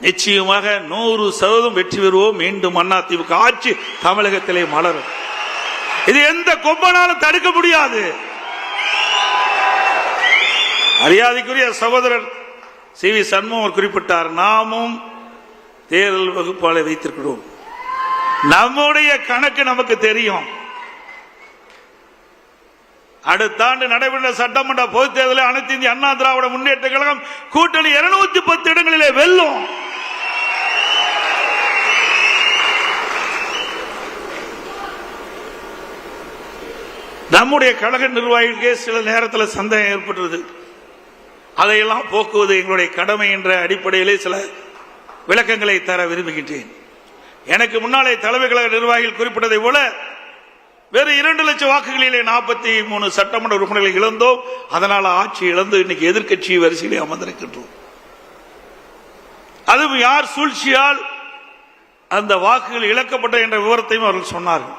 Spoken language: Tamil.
நிச்சயமாக நூறு சதவீதம் வெற்றி பெறுவோம். மீண்டும் அண்ணா திமுக ஆட்சி தமிழகத்திலே மலரும். இது எந்த கொம்பனாலும் தடுக்க முடியாது. மரியாதைக்குரிய சகோதரர் சி வி சண்முகம் குறிப்பிட்டார் நாமும் தேர்தல் வகுப்பாளை வைத்திருக்கிறோம். நம்முடைய கணக்கு நமக்கு தெரியும். அடுத்த ஆண்டு நடைபெற்ற சட்டமன்ற பொதுத் தேர்தலில் அனைத்து இந்திய அண்ணா திராவிட முன்னேற்ற கழகம் கூட்டணி இருநூத்தி பத்து இடங்களிலே வெல்லும். நம்முடைய கழக நிர்வாகிகளுக்கே சில நேரத்தில் சந்தேகம் ஏற்பட்டுருது. அதையெல்லாம் போக்குவது எங்களுடைய கடமை என்ற அடிப்படையிலே சில விளக்கங்களை தர விரும்புகின்றேன். எனக்கு முன்னாலே தலைமை கழக நிர்வாகிகள் குறிப்பிட்டதை போல வேறு இரண்டு லட்சம் வாக்குகளிலே நாற்பத்தி மூணு சட்டமன்ற உறுப்பினர்களை இழந்தோம். அதனால் ஆட்சி இழந்து இன்னைக்கு எதிர்க்கட்சி வரிசையிலே அமர்ந்திருக்கின்றோம். அதுவும் யார் சூழ்ச்சியால் அந்த வாக்குகள் இழக்கப்பட்ட என்ற விவரத்தையும் அவர்கள் சொன்னார்கள்.